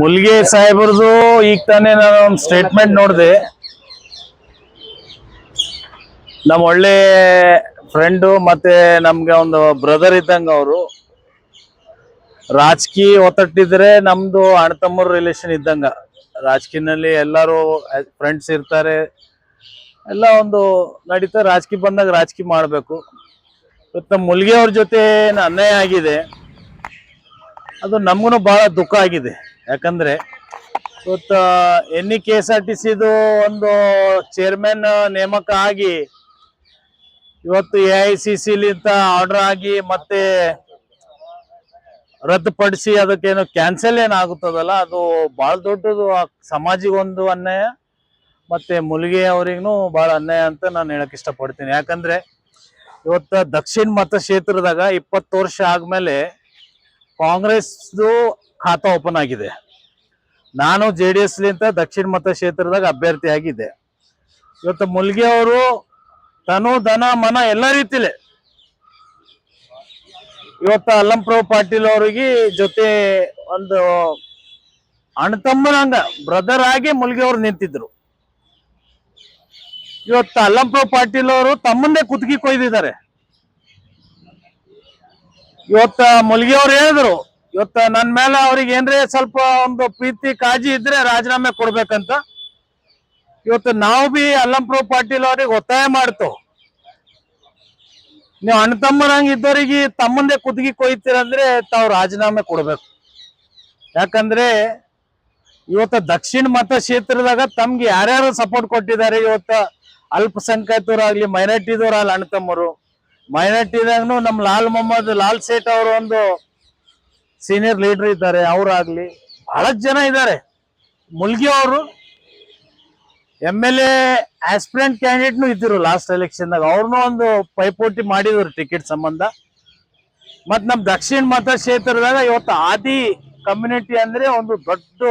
ಮುಲ್ಗೆ ಸಾಹೇಬ್ರದು ಈಗ ತಾನೇ ನಾನು ಒಂದು ಸ್ಟೇಟ್ಮೆಂಟ್ ನೋಡಿದೆ. ನಮ್ಮ ಒಳ್ಳೆ ಫ್ರೆಂಡು ಮತ್ತೆ ನಮ್ಗೆ ಒಂದು ಬ್ರದರ್ ಇದ್ದಂಗ ಅವರು. ರಾಜಕೀಯ ಒತ್ತಟ್ಟಿದ್ರೆ ನಮ್ದು ಅಣ್ಣ ತಮ್ಮರ ರಿಲೇಷನ್ ಇದ್ದಂಗ. ರಾಜಕೀಯನಲ್ಲಿ ಎಲ್ಲರೂ ಫ್ರೆಂಡ್ಸ್ ಇರ್ತಾರೆ. ಎಲ್ಲ ಒಂದು ನಡೀತ ರಾಜಕೀಯ ಬಂದಾಗ ರಾಜಕೀಯ ಮಾಡಬೇಕು. ಇವತ್ತು ಮುಲ್ಗೆ ಅವ್ರ ಜೊತೆ ಅನ್ಯಾಯ ಆಗಿದೆ. ಅದು ನಮಗೂ ಬಹಳ ದುಃಖ ಆಗಿದೆ. ಯಾಕಂದ್ರೆ ಇವತ್ತು N E K S R T ಸಿದು ಒಂದು ಚೇರ್ಮನ್ ನೇಮಕ ಆಗಿ ಇವತ್ತು ಎ ಐ ಸಿ ಸಿಲಿಂತ ಆರ್ಡರ್ ಆಗಿ ಮತ್ತೆ ರದ್ದುಪಡಿಸಿ ಅದಕ್ಕೇನು ಕ್ಯಾನ್ಸಲ್ ಏನಾಗುತ್ತದಲ್ಲ, ಅದು ಬಹಳ ದೊಡ್ಡದು ಸಮಾಜಿಗೆ ಒಂದು ಅನ್ಯಾಯ ಮತ್ತೆ ಮುಲಿಗೆ ಅವರಿಗೂ ಬಹಳ ಅನ್ಯಾಯ ಅಂತ ನಾನು ಹೇಳಕ್ ಇಷ್ಟಪಡ್ತೀನಿ. ಯಾಕಂದ್ರೆ ಇವತ್ತು ದಕ್ಷಿಣ ಮತಕ್ಷೇತ್ರದಾಗ ಇಪ್ಪತ್ತು ವರ್ಷ ಆದ್ಮೇಲೆ ಕಾಂಗ್ರೆಸ್ದು ಖಾತಾ ಓಪನ್ ಆಗಿದೆ. ನಾನು ಜೆ ಡಿ ಎಸ್ ಲಿಂತ ದಕ್ಷಿಣ ಮತಕ್ಷೇತ್ರದಾಗ ಅಭ್ಯರ್ಥಿ ಆಗಿದ್ದೆ ಇವತ್ತು ಮುಲ್ಗೆ ಅವರು ತನು ಧನ ಮನ ಎಲ್ಲ ರೀತಿಲಿ ಇವತ್ತು ಅಲ್ಲಂಪ್ರಭು ಪಾಟೀಲ್ ಅವ್ರಿಗೆ ಜೊತೆ ಒಂದು ಅಣ್ಣ ತಮ್ಮನಂಗ ಬ್ರದರ್ ಆಗಿ ಮುಲ್ಗೆ ಅವ್ರು ನಿಂತಿದ್ರು. ಇವತ್ತು ಅಲ್ಲಂಪ್ರಭು ಪಾಟೀಲ್ ಅವರು ತಮ್ಮಂದೇ ಕುತ್ತಿಗೆ ಕೊಯ್ದಿದ್ದಾರೆ. ಇವತ್ತ ಮುಲ್ಗಿ ಅವ್ರು ಹೇಳಿದ್ರು, ಇವತ್ತ ನನ್ ಮೇಲೆ ಅವ್ರಿಗೆ ಏನ್ರೆ ಸ್ವಲ್ಪ ಒಂದು ಪ್ರೀತಿ ಕಾಜಿ ಇದ್ರೆ ರಾಜೀನಾಮೆ ಕೊಡ್ಬೇಕಂತ. ಇವತ್ತು ನಾವು ಬಿ ಅಲ್ಲಂಪ್ರ ಪಾಟೀಲ್ ಅವ್ರಿಗೆ ಒತ್ತಾಯ ಮಾಡ್ತು. ನೀವು ಅಣ್ಣ ತಮ್ಮನಂಗ ಇದ್ದವರಿಗೆ ತಮ್ಮಂದೇ ಕುತ್ತಿಗೆ ಕೊಯ್ತೀರಂದ್ರೆ ತಾವು ರಾಜೀನಾಮೆ ಕೊಡ್ಬೇಕು. ಯಾಕಂದ್ರೆ ಇವತ್ತ ದಕ್ಷಿಣ ಮತ ಕ್ಷೇತ್ರದಾಗ ತಮ್ಗೆ ಯಾರ್ಯಾರು ಸಪೋರ್ಟ್ ಕೊಟ್ಟಿದ್ದಾರೆ, ಇವತ್ತು ಅಲ್ಪಸಂಖ್ಯಾತರಾಗ್ಲಿ ಮೈನಾರಿಟಿದವ್ರಾಗಲಿ ಅಣ್ಣ ತಮ್ಮರು ಮೈನಾರಿಟಿದಾಗೂ ನಮ್ಮ ಲಾಲ್ ಮೊಹಮ್ಮದ್, ಲಾಲ್ ಸೇಠ್ ಅವರು ಒಂದು ಸೀನಿಯರ್ ಲೀಡರ್ ಇದ್ದಾರೆ, ಅವರಾಗ್ಲಿ. ಬಹಳಷ್ಟು ಜನ ಇದ್ದಾರೆ. ಮುಲ್ಗಿ ಅವರು, ಎಂ ಎಲ್ ಎ ಆಸ್ಪಿರೆಂಟ್ ಕ್ಯಾಂಡಿಡೇಟ್ನು ಇದ್ದರು ಲಾಸ್ಟ್ ಎಲೆಕ್ಷನ್ದಾಗ. ಅವ್ರನ್ನೂ ಒಂದು ಪೈಪೋಟಿ ಮಾಡಿದ್ರು ಟಿಕೆಟ್ ಸಂಬಂಧ. ಮತ್ತು ನಮ್ಮ ದಕ್ಷಿಣ ಮತಕ್ಷೇತ್ರದಾಗ ಇವತ್ತು ಆದಿ ಕಮ್ಯುನಿಟಿ ಅಂದ್ರೆ ಒಂದು ದೊಡ್ಡ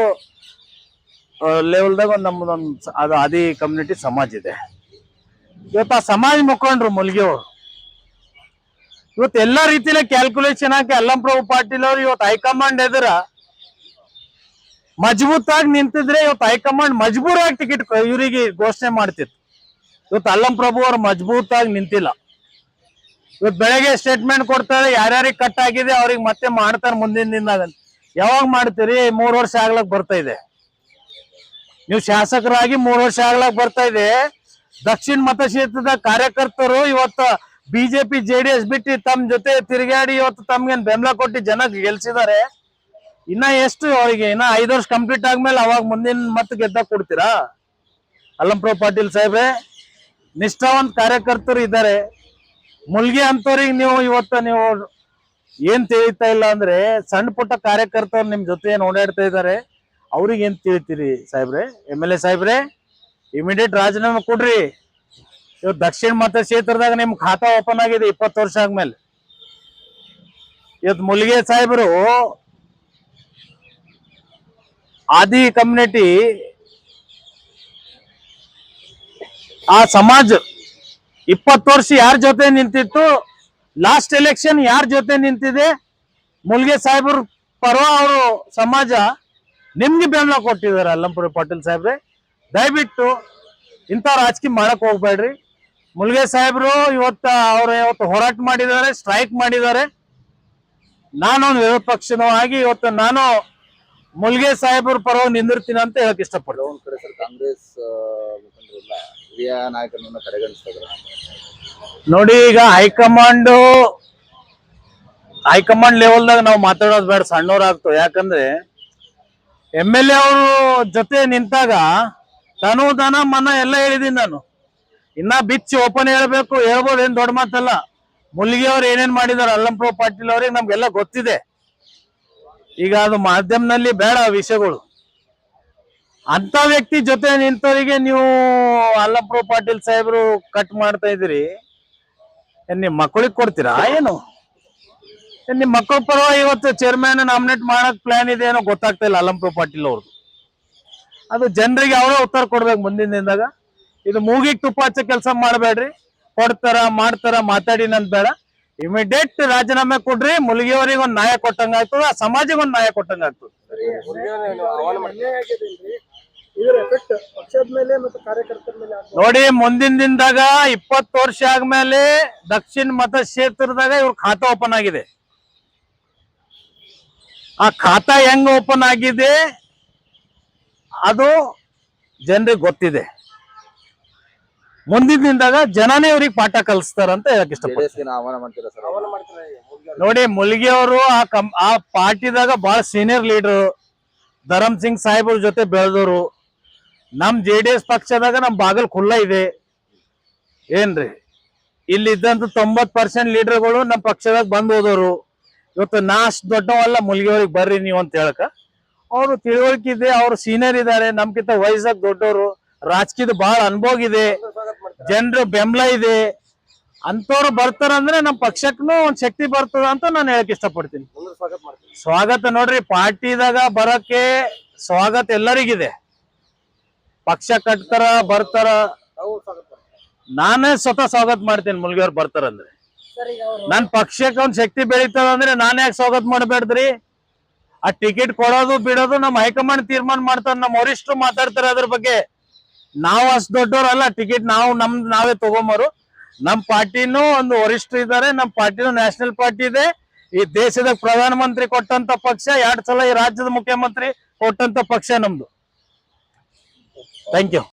ಲೆವೆಲ್ದಾಗ ಒಂದು ನಮ್ಮದೊಂದು ಅದು ಆದಿ ಕಮ್ಯುನಿಟಿ ಸಮಾಜ ಇದೆ. ಇವತ್ತು ಆ ಸಮಾಜ ಮುಖಂಡ್ರು ಮುಲ್ಗಿ ಅವರು ಇವತ್ತು ಎಲ್ಲಾ ರೀತಿಯಲ್ಲಿ ಕ್ಯಾಲ್ಕುಲೇಷನ್ ಹಾಕಿ ಅಲ್ಲಂಪ್ರಭು ಪಾಟೀಲ್ ಅವರು ಇವತ್ತು ಹೈಕಮಾಂಡ್ ಎದುರ ಮಜಬೂತಾಗಿ ನಿಂತಿದ್ರೆ ಇವತ್ತು ಹೈಕಮಾಂಡ್ ಮಜಬೂರಾಗಿ ಟಿಕೆಟ್ ಇವರಿಗೆ ಘೋಷಣೆ ಮಾಡ್ತಿತ್ತು. ಇವತ್ತು ಅಲ್ಲಂಪ್ರಭು ಅವರು ಮಜಬೂತಾಗಿ ನಿಂತಿಲ್ಲ. ಇವತ್ತು ಬೆಳಗ್ಗೆ ಸ್ಟೇಟ್ಮೆಂಟ್ ಕೊಡ್ತಾರೆ, ಯಾರ್ಯಾರಿಗೆ ಕಟ್ ಆಗಿದೆ ಅವ್ರಿಗೆ ಮತ್ತೆ ಮಾಡ್ತಾರೆ ಮುಂದಿನ ದಿನ ದಿನದಾಗ ಯಾವಾಗ ಮಾಡ್ತೀರಿ? ಮೂರು ವರ್ಷ ಆಗ್ಲಕ್ ಬರ್ತಾ ಇದೆ. ನೀವು ಶಾಸಕರಾಗಿ ಮೂರು ವರ್ಷ ಆಗ್ಲಕ್ ಬರ್ತಾ ಇದೆ. ದಕ್ಷಿಣ ಮತಕ್ಷೇತ್ರದ ಕಾರ್ಯಕರ್ತರು ಇವತ್ತು ಬಿಜೆಪಿ, ಜೆಡಿಎಸ್ ಬಿಟ್ಟು ತಮ್ಮ ಜೊತೆ ತಿರುಗಾಡಿ ಇವತ್ತು ತಮ್ಗೇನ್ ಬೆಂಬಲ ಕೊಟ್ಟು ಜನ ಗೆಲ್ಸಿದ್ದಾರೆ ಇನ್ನ ಎಷ್ಟು ಅವರಿಗೆ? ಇನ್ನ ಐದು ವರ್ಷ ಕಂಪ್ಲೀಟ್ ಆದ್ಮೇಲೆ ಅವಾಗ ಮುಂದಿನ ಮತ್ತೆ ಗೆದ್ದ ಕೊಡ್ತೀರಾ? ಅಲ್ಲಂಪ್ರಭು ಪಾಟೀಲ್ ಸಾಹೇಬ್ರೆ, ನಿಷ್ಠಾವಂತ ಕಾರ್ಯಕರ್ತರು ಇದ್ದಾರೆ. ಮುಲ್ಗಿ ಅಂತವ್ರಿಗೆ ನೀವು ಇವತ್ತು ನೀವು ಏನ್ ತಿಳಿತಾ ಇಲ್ಲ ಅಂದ್ರೆ ಸಣ್ಣ ಪುಟ್ಟ ಕಾರ್ಯಕರ್ತರು ನಿಮ್ ಜೊತೆ ಏನ್ ಓಡಾಡ್ತಾ ಇದ್ದಾರೆ, ಅವ್ರಿಗೆ ಏನ್ ತಿಳಿತೀರಿ ಸಾಹೇಬ್ರೆ? ಎಂ ಎಲ್ ಎ ಸಾಹೇಬ್ರೆ ಇಮಿಡಿಯೇಟ್ ರಾಜೀನಾಮೆ ಕೊಡ್ರಿ. ಇವತ್ತು ದಕ್ಷಿಣ ಮತಕ್ಷೇತ್ರದಾಗ ನಿಮ್ ಖಾತಾ ಓಪನ್ ಆಗಿದೆ ಇಪ್ಪತ್ತು ವರ್ಷ ಆದ್ಮೇಲೆ. ಇವತ್ತು ಮುಲ್ಗೆ ಸಾಹೇಬರು ಆದಿ ಕಮ್ಯುನಿಟಿ ಆ ಸಮಾಜ ಇಪ್ಪತ್ತು ವರ್ಷ ಯಾರ ಜೊತೆ ನಿಂತಿತ್ತು ಲಾಸ್ಟ್ ಎಲೆಕ್ಷನ್ ಯಾರ ಜೊತೆ ನಿಂತಿದೆ, ಮುಲ್ಗೆ ಸಾಹೇಬ್ರ ಪರ ಅವರು ಸಮಾಜ ನಿಮ್ಗೆ ಬೆಂಬಲ ಕೊಟ್ಟಿದ್ದಾರೆ ಅಲ್ಲಂಪುರ ಪಾಟೀಲ್ ಸಾಹೇಬ್ರೆ. ದಯವಿಟ್ಟು ಇಂಥ ರಾಜಕೀಯ ಮಾಡಕ್ ಹೋಗ್ಬೇಡ್ರಿ. ಮುಲ್ಗೆ ಸಾಹೇಬ್ರು ಇವತ್ತ ಅವ್ರು ಇವತ್ತು ಹೋರಾಟ ಮಾಡಿದ್ದಾರೆ ಸ್ಟ್ರೈಕ್ ಮಾಡಿದ್ದಾರೆ. ನಾನು ವಿರೋಧ ಪಕ್ಷದವಾಗಿ ಇವತ್ತು ನಾನು ಮುಲ್ಗೆ ಸಾಹೇಬ್ರ ಪರವಾಗಿ ನಿಂದಿರ್ತೀನಿ ಅಂತ ಹೇಳಕ್ ಇಷ್ಟಪಡ್ತೀನಿ. ಒಂದ್ ಕಡೆ ಸರ್ ಕಾಂಗ್ರೆಸ್ ಮುಖಂಡರೆಲ್ಲ ಹಿರಿಯ ನಾಯಕರನ್ನ ಕಡೆಗಣಿಸ್ತಾರೆ ನೋಡಿ ಈಗ ಹೈಕಮಾಂಡ್ ಹೈಕಮಾಂಡ್ ಲೆವೆಲ್ದಾಗ ನಾವು ಮಾತಾಡೋದು ಬೇಡ ಸಣ್ಣವ್ರಾಗ್ತವೆ ಯಾಕಂದ್ರೆ ಎಂ ಎಲ್ ಎ ಅವರು ಜೊತೆ ನಿಂತಾಗ ತನು ದನ ಮನ ಎಲ್ಲ ಹೇಳಿದೀನಿ ನಾನು. ಇನ್ನ ಬಿಚ್ಚಿ ಓಪನ್ ಹೇಳ್ಬೇಕು ಹೇಳ್ಬೋದು ಏನ್ ದೊಡ್ಡ ಮಾತಲ್ಲ. ಮುಲ್ಗಿ ಅವ್ರು ಏನೇನ್ ಮಾಡಿದಾರೆ ಅಲ್ಲಂಪ್ರ ಪಾಟೀಲ್ ಅವ್ರಿಗೆ ನಮ್ಗೆಲ್ಲ ಗೊತ್ತಿದೆ. ಈಗ ಅದು ಮಾಧ್ಯಮದಲ್ಲಿ ಬೇಡ ವಿಷಯಗಳು. ಅಂತ ವ್ಯಕ್ತಿ ಜೊತೆ ನಿಂತವರಿಗೆ ನೀವು ಅಲ್ಲಂಪ್ರ ಪಾಟೀಲ್ ಸಾಹೇಬ್ರು ಕಟ್ ಮಾಡ್ತಾ ಇದ್ದೀರಿ. ನಿಮ್ ಮಕ್ಕಳಿಗೆ ಕೊಡ್ತೀರಾ? ಏನು? ಏನ್ ನಿಮ್ ಮಕ್ಕಳ ಪರವಾಗಿ ಇವತ್ತು ಚೇರ್ಮನ್ ನಾಮಿನೇಟ್ ಮಾಡಕ್ ಪ್ಲಾನ್ ಇದೆ ಏನೋ ಗೊತ್ತಾಗ್ತಾ ಇಲ್ಲ ಅಲ್ಲಂಪ್ರ ಪಾಟೀಲ್ ಅವ್ರದ್ದು. ಅದು ಜನರಿಗೆ ಅವರೇ ಉತ್ತರ ಕೊಡ್ಬೇಕು ಮುಂದಿನ ದಿನದಾಗ. ಇದು ಮೂಗಿಗೆ ತುಪ್ಪ ಹಚ್ಚ ಕೆಲಸ ಮಾಡಬೇಡ್ರಿ. ಕೊಡ್ತಾರ ಮಾಡ್ತಾರ ಮಾತಾಡಿ ನನ್ ಬೇಡ. ಇಮಿಡಿಯೇಟ್ ರಾಜೀನಾಮೆ ಕೊಡ್ರಿ ಮುಲ್ಗಿಯವರಿಗೆ ಒಂದ್ ನ್ಯಾಯ ಕೊಟ್ಟಂಗ ಆಗ್ತದ ಆ ಸಮಾಜಕ್ಕೆ ಒಂದ್ ನ್ಯಾಯ ಕೊಟ್ಟಂಗ ಆಗ್ತದ. ನೋಡಿ ಮುಂದಿನ ದಿನದಾಗ ಇಪ್ಪತ್ತು ವರ್ಷ ಆದ್ಮೇಲೆ ದಕ್ಷಿಣ ಮತ ಕ್ಷೇತ್ರದಾಗ ಇವ್ರ ಖಾತಾ ಓಪನ್ ಆಗಿದೆ. ಆ ಖಾತಾ ಹೆಂಗ್ ಓಪನ್ ಆಗಿದೆ ಅದು ಜನರಿಗೆ ಗೊತ್ತಿದೆ. ಮುಂದಿನ ದಿನದಾಗ ಜನನೇ ಇವ್ರಿಗೆ ಪಾಠ ಕಲಿಸ್ತಾರ ಅಂತ ಹೇಳಕ್ ಇಷ್ಟಪಡ್ತೀನಿ. ನೋಡಿ ಮುಲ್ಗಿ ಅವರು ಆ ಕಂ ಆ ಪಾರ್ಟಿದಾಗ ಬಹಳ ಸೀನಿಯರ್ ಲೀಡರ್. ಧರಮ್ ಸಿಂಗ್ ಸಾಹೇಬ್ರ ಜೊತೆ ಬೆಳೆದವರು ನಮ್ ಜೆ ಡಿ ಎಸ್ ಪಕ್ಷದಾಗ ನಮ್ ಬಾಗಲ್ ಖುಲ್ಲ ಇದೆ. ಏನ್ರಿ? ಇಲ್ಲಿ ಇದ್ದಂತ ತೊಂಬತ್ ಪರ್ಸೆಂಟ್ ಲೀಡರ್ಗಳು ನಮ್ ಪಕ್ಷದಾಗ ಬಂದ್ ಹೋದವರು ಇವತ್ತು ನಾ ಅಷ್ಟ್ ದೊಡ್ಡವಲ್ಲ ಮುಲ್ಗಿಯವ್ರಿಗೆ ಬರ್ರಿ ನೀವು ಅಂತ ಹೇಳಕ. ಅವರು ತಿಳುವಳಿಕೆ ಇದೆ ಅವ್ರು ಸೀನಿಯರ್ ಇದ್ದಾರೆ ನಮ್ಗಿಂತ ವಯಸ್ಸಾಗ ದೊಡ್ಡವರು ರಾಜಕೀಯದ ಬಹಳ ಅನುಭವ ಇದೆ. ಜನರ ಬೆಂಬಲ ಇದೆ. ಅಂತವ್ರು ಬರ್ತಾರಂದ್ರೆ ನಮ್ಮ ಪಕ್ಷಕ್ಕೂ ಒಂದ್ ಶಕ್ತಿ ಬರ್ತದ ಅಂತ ನಾನು ಹೇಳಕ್ ಇಷ್ಟಪಡ್ತೀನಿ. ಸ್ವಾಗತ ನೋಡ್ರಿ ಪಾರ್ಟಿದಾಗ ಬರಕ್ಕೆ ಸ್ವಾಗತ ಎಲ್ಲರಿಗಿದೆ. ಪಕ್ಷ ಕಟ್ತಾರ ಬರ್ತಾರ. ನಾನೇ ಸ್ವತಃ ಸ್ವಾಗತ ಮಾಡ್ತೀನಿ ಮುಲ್ಗಿಯವ್ರು ಬರ್ತಾರಂದ್ರೆ ನನ್ ಪಕ್ಷಕ್ಕೆ ಒಂದ್ ಶಕ್ತಿ ಬೆಳೀತದ ಅಂದ್ರೆ ನಾನೇ ಯಾಕೆ ಸ್ವಾಗತ ಮಾಡಬೇಡ್ರಿ ಆ ಟಿಕೆಟ್ ಕೊಡೋದು ಬಿಡೋದು ನಮ್ಮ ಹೈಕಮಾಂಡ್ ತೀರ್ಮಾನ ಮಾಡ್ತಾರ ನಮ್ಮ ವರಿಷ್ಠರು ಮಾತಾಡ್ತಾರೆ ಅದ್ರ ಬಗ್ಗೆ. ನಾವು ಅಷ್ಟು ದೊಡ್ಡವರಲ್ಲ ಟಿಕೆಟ್ ನಾವು ನಮ್, ನಾವೇ ತಗೊಂಬರು. ನಮ್ ಪಾರ್ಟಿನೂ ಒಂದು ವರಿಷ್ಠ ಇದ್ದಾರೆ, ನಮ್ ಪಾರ್ಟಿನೂ ನ್ಯಾಷನಲ್ ಪಾರ್ಟಿ ಇದೆ. ಈ ದೇಶದ ಪ್ರಧಾನಮಂತ್ರಿ ಕೊಟ್ಟಂತ ಪಕ್ಷ, ಎರಡ್ ಸಲ ಈ ರಾಜ್ಯದ ಮುಖ್ಯಮಂತ್ರಿ ಕೊಟ್ಟಂತ ಪಕ್ಷ ನಮ್ದು. Thank you